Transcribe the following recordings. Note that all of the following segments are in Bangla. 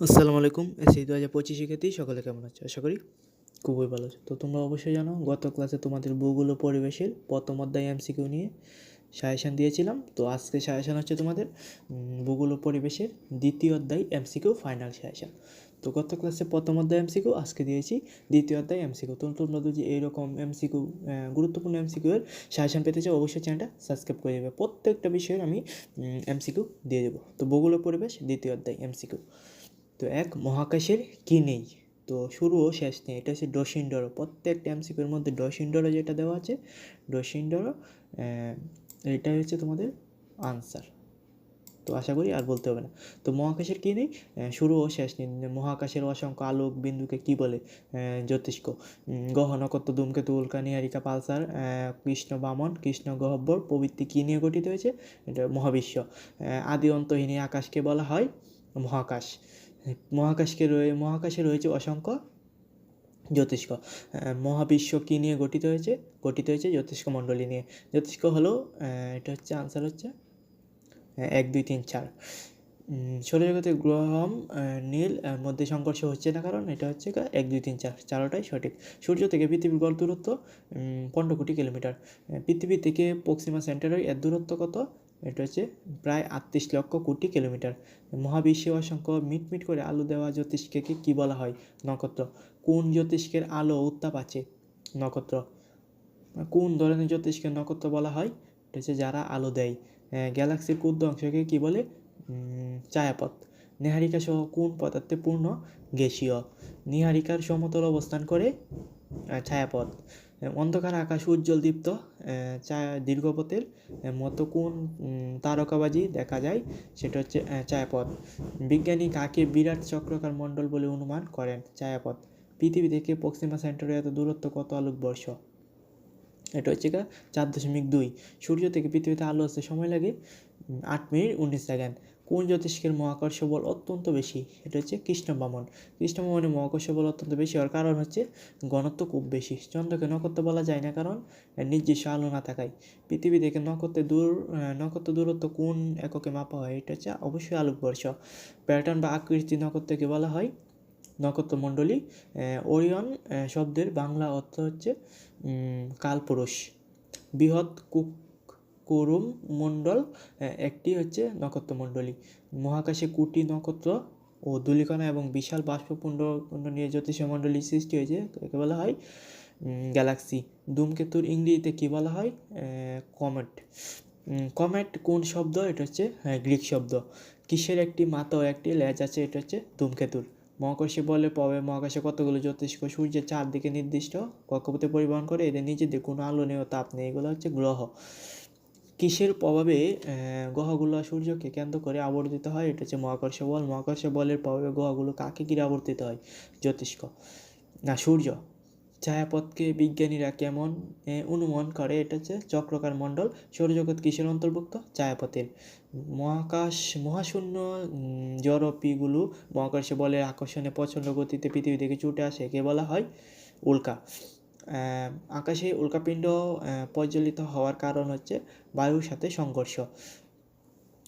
আসসালামু আলাইকুম এসি দু হাজার পঁচিশ শিক্ষার্থী, সকলে কেমন আছে? আশা করি খুবই ভালো আছে। তো তোমরা অবশ্যই জানো, গত ক্লাসে তোমাদের ভূগোল পরিবেশের প্রথম অধ্যায় এমসিকিউ নিয়ে সাজেশান দিয়েছিলাম। তো আজকে সাজেশান হচ্ছে তোমাদের ভূগোল পরিবেশের দ্বিতীয় অধ্যায় এমসিকিউ ফাইনাল সাজেশান। তো গত ক্লাসে প্রথম অধ্যায় এমসিকিউ আজকে দিয়েছি দ্বিতীয় অধ্যায় এমসিকিউ তো তোমরা যদি এইরকম এমসিকিউ গুরুত্বপূর্ণ এমসিকিউ এর সাজেশান পেতে চাও, অবশ্যই চ্যানেলটা সাবস্ক্রাইব করে দেবে। প্রত্যেকটা বিষয়ের আমি এমসিকিউ দিয়ে দেবো। তো ভূগোল পরিবেশ, দ্বিতীয় অধ্যায় এমসিকিউ তো এক মহাকাশের কি নেই? তো শুরু ও শেষ নেই। এটা হচ্ছে ডসিন্ডরো প্রত্যেকটা এমসিকিউর মধ্যে ডসিন্ডরো যেটা দেওয়া আছে ডসিন্ডরো এটা হচ্ছে তোমাদের আনসার তো আশা করি আর বলতে হবে না। তো মহাকাশের কী নেই? শুরু ও শেষ নেই। মহাকাশের অসংখ্য আলোক বিন্দুকে কি বলে? জ্যোতিষ্ক। গ্রহ, নক্ষত্র, ধূমকেতু, উল্কা, নিহারিকা, পালসার কৃষ্ণ, বামন, কৃষ্ণ গহ্বর প্রভৃতি কী নিয়ে গঠিত হয়েছে? এটা মহাবিশ্ব। আদি অন্তহীন আকাশকে বলা হয় মহাকাশ। মহাকাশকে রয়ে মহাকাশে রয়েছে অসংখ্য জ্যোতিষ্ক। মহাবিশ্ব কী নিয়ে গঠিত হয়েছে? গঠিত হয়েছে জ্যোতিষ্ক মণ্ডলী নিয়ে। জ্যোতিষ্ক হলো এটা হচ্ছে আনসার হচ্ছে এক দুই তিন চার। উম, সৌরজগতের গ্রহ নীল মধ্যে সংঘর্ষ হচ্ছে না কারণ এটা হচ্ছে এক দুই তিন চার। চারোটাই সঠিক। সূর্য থেকে পৃথিবীর গড় দূরত্ব পনেরো কোটি কিলোমিটার। পৃথিবী থেকে পশ্চিমা সেন্টারের এর দূরত্ব কত? এটা হচ্ছে প্রায় আটত্রিশ লক্ষ কোটি কিলোমিটার। মহাবিশ্বে অসংখ্য মিটমিট করে আলো দেওয়া জ্যোতিষ্কে কি বলা হয়? নক্ষত্র। কোন জ্যোতিষ্কের আলো উত্তাপ আছে? নক্ষত্র। কোন ধরনের জ্যোতিষ্কের নক্ষত্র বলা হয়? এটা হচ্ছে যারা আলো দেয়। গ্যালাক্সির ক্ষুদ্র অংশকে কি বলে? ছায়াপথ। নেহারিকা সহ কোন পদার্থে পূর্ণ গ্যাসীয়? নিহারিকার সমতল অবস্থান করে ছায়াপথ। অন্ধকার আকাশ উজ্জ্বল দীপ্ত ছায়া দীর্ঘপথের মতো কোন তারকাবাজি দেখা যায়? সেটা হচ্ছে ছায়াপথ। বিজ্ঞানী কাকে বিরাট চক্রকার মণ্ডল বলে অনুমান করেন? ছায়াপথ। পৃথিবী থেকে পশ্চিমা সেন্টারে এত দূরত্ব কত আলোকবর্ষ? এটা হচ্ছে গা চার দশমিক দুই। সূর্য থেকে পৃথিবীতে আলো আসতে সময় লাগে আট মিনিট উনিশ সেকেন্ড। কোন জ্যোতিষ্কের মহাকর্ষ বল অত্যন্ত বেশি? এটা হচ্ছে কৃষ্ণ বামন কৃষ্ণ বামনের মহাকর্ষ বল অত্যন্ত বেশি হওয়ার কারণ হচ্ছে ঘনত্ব খুব বেশি। চন্দ্রকে নক্ষত্র বলা যায় না, কারণ নির্দিষ্ট আলো না থাকায়। পৃথিবী থেকে নক্ষত্রের দূর নক্ষত্র দূরত্ব কোন এককে মাপা হয়, এটা হচ্ছে অবশ্যই আলোকবর্ষ। প্যাটার্ন বা আকৃতি নক্ষত্রকে বলা হয় নক্ষত্রমণ্ডলী। ওরিয়ন শব্দের বাংলা অর্থ হচ্ছে কালপুরুষ। বৃহৎ কুক কুরুম মণ্ডল একটি হচ্ছে নক্ষত্রমণ্ডলী। মহাকাশে কোটি নক্ষত্র ও ধূলিকণা এবং বিশাল বাষ্পপুণ্ড পুণ্ড নিয়ে জ্যোতিষমণ্ডলী সৃষ্টি হয়েছে একে বলা হয়? গ্যালাক্সি। ধূমকেতুর ইংরেজিতে কী বলা হয়? কমেট। কমেট কোন শব্দ? এটা হচ্ছে গ্রিক শব্দ। কিসের একটি মাথা ও একটি লেজ আছে? এটা হচ্ছে ধূমকেতুর। মহাকর্ষে বলে পাবে মহাকাশে কতগুলো জ্যোতিষ্ক সূর্যের চারদিকে নির্দিষ্ট কক্ষপথে পরিবহন করে? এদের নিজেদের কোনো আলো নেই তাপ নেই। এগুলো হচ্ছে গ্রহ। কিসের প্রভাবে গ্রহগুলো সূর্যকে কেন্দ্র করে আবর্তিত হয়? এটা হচ্ছে মহাকর্ষ বল। মহাকর্ষ বলের প্রভাবে গ্রহগুলো কাকে ঘিরে আবর্তিত হয়? জ্যোতিষ্ক। না, সূর্য। ছায়াপথকে বিজ্ঞানীরা কেমন অনুমান করে? এটা হচ্ছে চক্রকার মণ্ডল। সৌরজগৎ কিসের অন্তর্ভুক্ত? ছায়াপথের। মহাকাশ, মহাশূন্য জড়পিগুলো মহাকাশে বলের আকর্ষণে প্রচণ্ড গতিতে পৃথিবী থেকে ছুটে আসে, একে বলা হয় উল্কা। আকাশে উল্কাপিণ্ড প্রজ্বলিত হওয়ার কারণ হচ্ছে বায়ুর সাথে সংঘর্ষ।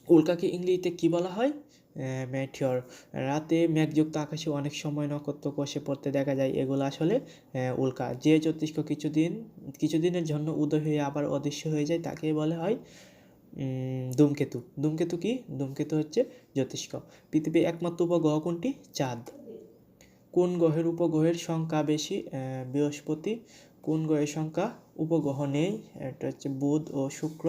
উল্কাকে ইংরেজিতে কি বলা হয়? ম্যাটিওর রাতে মেঘযুক্ত আকাশে অনেক সময় নক্ষত্র কষে পড়তে দেখা যায়। এগুলো আসলে উল্কা। যে জ্যোতিষ্ক কিছুদিন, কিছুদিনের জন্য উদয় হয়ে আবার অদৃশ্য হয়ে যায় তাকে বলা হয় ধূমকেতু। ধূমকেতু কি? ধূমকেতু হচ্ছে জ্যোতিষ্ক। পৃথিবীর একমাত্র উপগ্রহ কোনটি? চাঁদ। কোন গ্রহের উপগ্রহের সংখ্যা বেশি? বৃহস্পতি, কোন গ্রহের সংখ্যা? উপগ্রহ নেই। এটা হচ্ছে বুধ ও শুক্র।